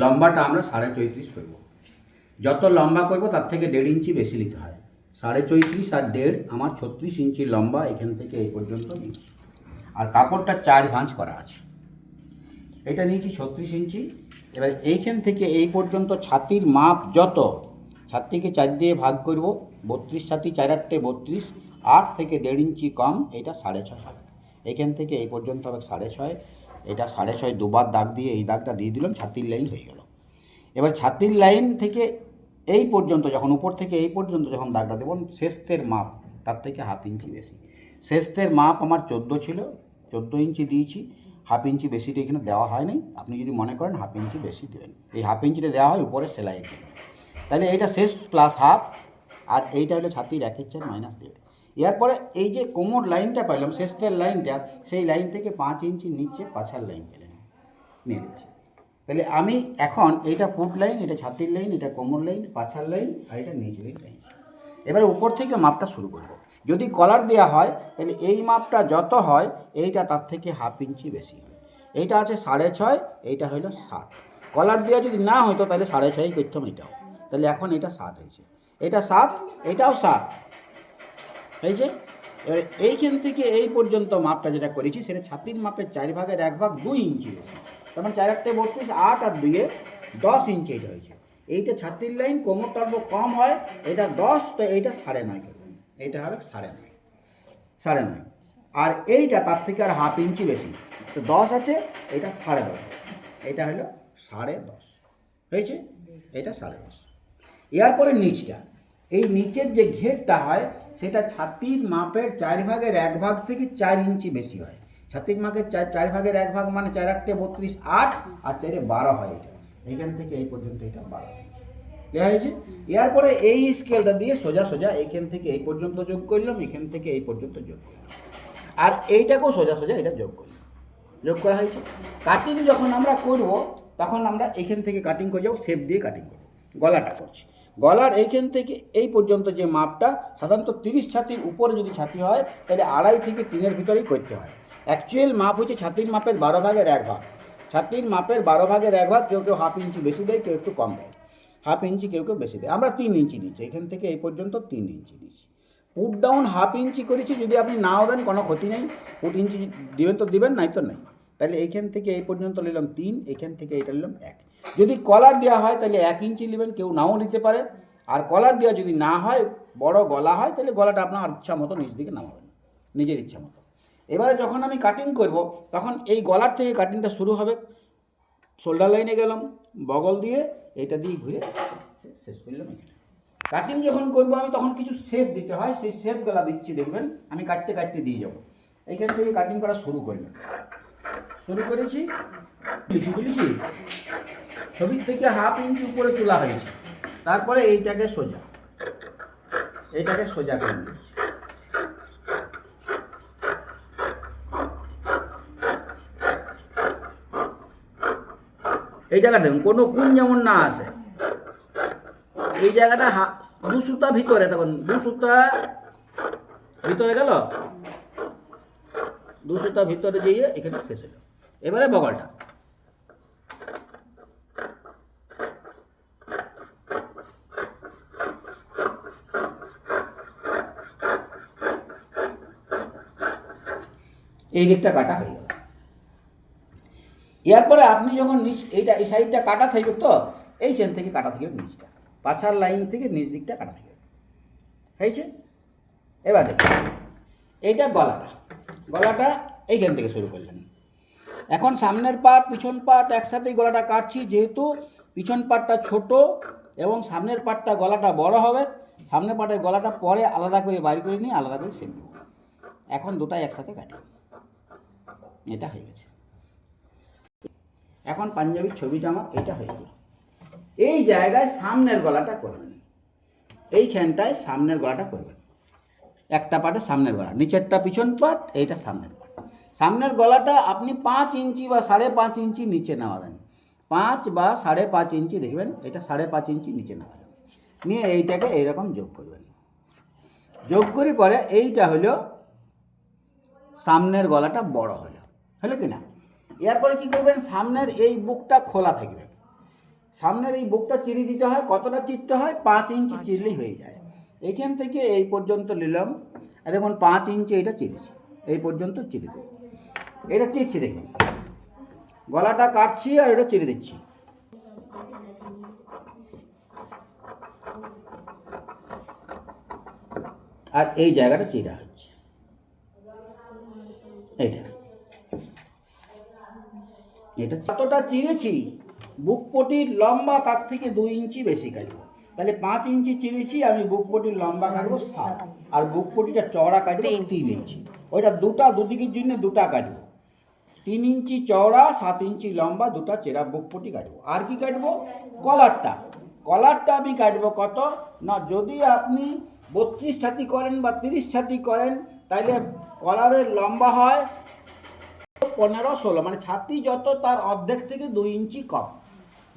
লম্বাটা আমরা সাড়ে চৈত্রিশ করব। যত লম্বা করব, তার থেকে দেড় ইঞ্চি বেশি নিতে হয়। সাড়ে চৈত্রিশ আর দেড় আমার ছত্রিশ ইঞ্চি লম্বা এখান থেকে এই পর্যন্ত নিয়েছি। আর কাপড়টা চার ভাঁজ করা আছে। এটা নিয়েছি ছত্রিশ ইঞ্চি। এবার এইখান থেকে এই পর্যন্ত ছাতির মাপ যত ছাতিকে চার দিয়ে ভাগ করব, বত্রিশ ছাতি চার আটটে বত্রিশ, আট থেকে দেড় ইঞ্চি কম, এটা সাড়ে ছয় হবে। এইখান থেকে এই পর্যন্ত হবে সাড়ে ছয়। এটা সাড়ে ছয় দুবার দাগ দিয়ে এই দাগটা দিয়ে দিলাম, ছাতির লাইন হয়ে গেল। এবার ছাতির লাইন থেকে এই পর্যন্ত, যখন উপর থেকে এই পর্যন্ত যখন দাগটা দেবো শেষের মাপ, তার থেকে হাফ ইঞ্চি বেশি। শেষের মাপ আমার চোদ্দ ছিল, চোদ্দ ইঞ্চি দিয়েছি, হাফ ইঞ্চি বেশিটা এখানে দেওয়া হয় নাই। আপনি যদি মনে করেন হাফ ইঞ্চি বেশি দেবেন। এই হাফ ইঞ্চিটা দেওয়া হয় উপরে সেলাইয়ের জন্য। তাহলে এইটা শেষ প্লাস হাফ আর এইটা হলো ছাতির একের চার মাইনাস দেড়। এরপরে এই যে কোমর লাইনটা পাইলাম, শেষের লাইনটা, সেই লাইন থেকে পাঁচ ইঞ্চি নিচে পাছার লাইন পেলেন নিয়ে নিচ্ছি তাহলে আমি এখন এইটা পুট লাইন, এটা ছাতির লাইন, এটা কোমর লাইন, পাছার লাইন, আর এটা নিচের লাইন এবারে উপর থেকে মাপটা শুরু করব। যদি কলার দেওয়া হয়, তাহলে এই মাপটা যত হয়, এইটা তার থেকে হাফ ইঞ্চি বেশি হয়। এইটা আছে সাড়ে ছয়, এইটা হলো সাত। কলার দেওয়া যদি না হতো তাহলে সাড়ে ছয়ই করতাম এটাও। তাহলে এখন এটা সাত হয়েছে। এটা সাত, এটাও সাত হয়েছে এবারে এইখান থেকে এই পর্যন্ত মাপটা যেটা করেছি, সেটা ছাতির মাপের চার ভাগের এক ভাগ দুই ইঞ্চি বেশি তার মানে চার আটটে বত্রিশ, আট আর দুইয়ে দশ ইঞ্চি এটা হয়েছে। এইটা ছাতির লাইন, কোমরটা অল্প কম হয়, এটা দশ, তো এইটা সাড়ে নয় এইটা হবে সাড়ে নয় সাড়ে নয়। আর এইটা তার থেকে আর হাফ ইঞ্চি বেশি, তো দশ আছে, এটা সাড়ে দশ। এটা হলো সাড়ে দশ। হয়েছে? এটা সাড়ে দশ। এরপরে নিচটা। এই নিচের যে ঘেরটা হয়, সেটা ছাতির মাপের চার ভাগের এক ভাগ থেকে চার ইঞ্চি বেশি হয়। ছাতির মাপের চার চার ভাগের এক ভাগ মানে চার আটটে বত্রিশ আট, আর চারে বারো হয় এটা। এখান থেকে এই পর্যন্ত এটা বারো দেওয়া হয়েছে? এরপরে এই স্কেলটা দিয়ে সোজা সোজা এইখান থেকে এই পর্যন্ত যোগ করলাম, এখান থেকে এই পর্যন্ত যোগ করলাম। আর এইটাকেও সোজা সোজা এটা যোগ করলাম। যোগ করা হয়েছে? কাটিং যখন আমরা করব, তখন আমরা এইখান থেকে কাটিং করে যাব শেপ দিয়ে কাটিং করব। গলাটা করছি। গলার এইখান থেকে এই পর্যন্ত যে মাপটা সাধারণত তিরিশ ছাতির উপরে যদি ছাতি হয়, তাহলে আড়াই থেকে তিনের ভিতরেই করতে হয়। অ্যাকচুয়াল মাপ হচ্ছে ছাতির মাপের বারো ভাগের এক ভাগ। ছাতির মাপের বারো ভাগের এক ভাগ কেউ কেউ হাফ ইঞ্চি বেশি দেয়, কেউ একটু কম দেয়। হাফ ইঞ্চি কেউ কেউ বেশি দেয়। আমরা তিন ইঞ্চি নিচ্ছি, এখান থেকে এই পর্যন্ত তিন ইঞ্চি নিচ্ছি। পুট ডাউন হাফ ইঞ্চি করেছি, যদি আপনি নাও দেন, কোনো ক্ষতি নেই। পুট ইঞ্চি দিবেন তো দিবেন, নাই তো নাই। তাহলে এইখান থেকে এই পর্যন্ত নিলাম তিন, এখান থেকে এটা নিলাম এক। যদি কলার দেওয়া হয়, তাহলে এক ইঞ্চি নেবেন কেউ নাও নিতে পারে। আর কলার দেওয়া যদি না হয়, বড় গলা হয়, তাহলে গলাটা আপনার ইচ্ছা মতো নিচ দিকে নামাবেন। নিজের ইচ্ছা মতো। এবারে যখন আমি কাটিং করব, তখন এই গলার থেকে কাটিংটা শুরু হবে। শোল্ডার লাইনে গেলাম, বগল দিয়ে এটা দিয়ে ঘুরে শেষ করলাম এখানে। কাটিং যখন করব আমি, তখন কিছু শেপ দিতে হয়। সেই শেপগুলা দিচ্ছি, দেখবেন, আমি কাটতে কাটতে দিয়ে যাব। এখান থেকে কাটিং করা শুরু করলাম শুরু করেছি। বুঝেছি? ছবির থেকে হাফ ইঞ্চি উপরে তোলা হয়েছে। তারপরে এইটাকে সোজা। এইটাকে সোজা করে নিয়েছি। এই জায়গাটা দেখুন, কোনো কোন যেমন না আসে এই জায়গাটা দু সুতা ভিতরে তখন দু সুতা ভিতরে গেল। দু সুতা ভিতরে দিয়ে এখানে শেষ হলো। এবারে বগলটা। এই দিকটা কাটা হয়ে গেল। এরপরে আপনি যখন নিচ এইটা, এই সাইডটা কাটা থাকবে তো এইখান থেকে কাটা থাকবে নিচটা। পাছার লাইন থেকে নিচ দিকটা কাটা থাকবে। হয়েছে? এবার দেখুন, এইটা গলাটা। গলাটা এইখান থেকে শুরু করলেন। এখন সামনের পার্ট পিছন পার্ট একসাথেই গলাটা কাটছি, যেহেতু পিছন পার্টটা ছোট এবং সামনের পার্টটা গলাটা বড় হবে, সামনের পার্টের গলাটা পরে আলাদা করে বাইর করে নিয়ে আলাদা করে সেট এখন দুটাই একসাথে কাটি। এটা হয়ে গেছে। এখন পাঞ্জাবির ছবি জামা এটা হয়ে গেল। এই জায়গায় সামনের গলাটা করবেন। এইখানটায় সামনের গলাটা করবেন। একটা পাটে সামনের গলা, নিচেরটা পিছন পাট, এইটা সামনের পাট সামনের গলাটা আপনি পাঁচ ইঞ্চি বা সাড়ে পাঁচ ইঞ্চি নিচে নামাবেন। পাঁচ বা সাড়ে পাঁচ ইঞ্চি দেখবেন, এটা সাড়ে পাঁচ ইঞ্চি নিচে নামাবেন। নিয়ে এইটাকে এইরকম যোগ করবেন। যোগ করি পরে এইটা হলো সামনের গলাটা বড় হলো। হলো কি না এরপরে কি করবেন? সামনের এই বুকটা খোলা থাকবে। সামনের এই বুকটা চিরি দিতে হয়। কতটা চিরতে হয়? পাঁচ ইঞ্চি চিরলেই হয়ে যায়। এইখান থেকে এই পর্যন্ত নিলাম। আর দেখুন পাঁচ ইঞ্চি এটা চিরেছি এই পর্যন্ত চিরে দেবো এটা চিরছি দেখুন। গলাটা কাটছি আর এটা চিরে দিচ্ছি। আর এই জায়গাটা চিরা হচ্ছে। এইটা। এটা কতটা চিরেছি বুক পটির লম্বা তার থেকে দুই ইঞ্চি বেশি কাটবো। তাহলে পাঁচ ইঞ্চি চিরেছি আমি বুক পটির লম্বা কাটবো সাত। আর বুক পটিটা চওড়া কাটবো তিন ইঞ্চি। ওইটা দুটা দুদিকের জন্য দুটা কাটবো। তিন ইঞ্চি চওড়া সাত ইঞ্চি লম্বা দুটা চেরা বুক পটি কাটবো। আর কি কাটবো? কলারটা। কলারটা আমি কাটবো কত? না যদি আপনি বত্রিশ ছাতি করেন বা তিরিশ ছাতি করেন তাহলে কলারের লম্বা হয় পনেরো ষোলো মানে ছাতি যত তার অর্ধেক থেকে দুই ইঞ্চি কম।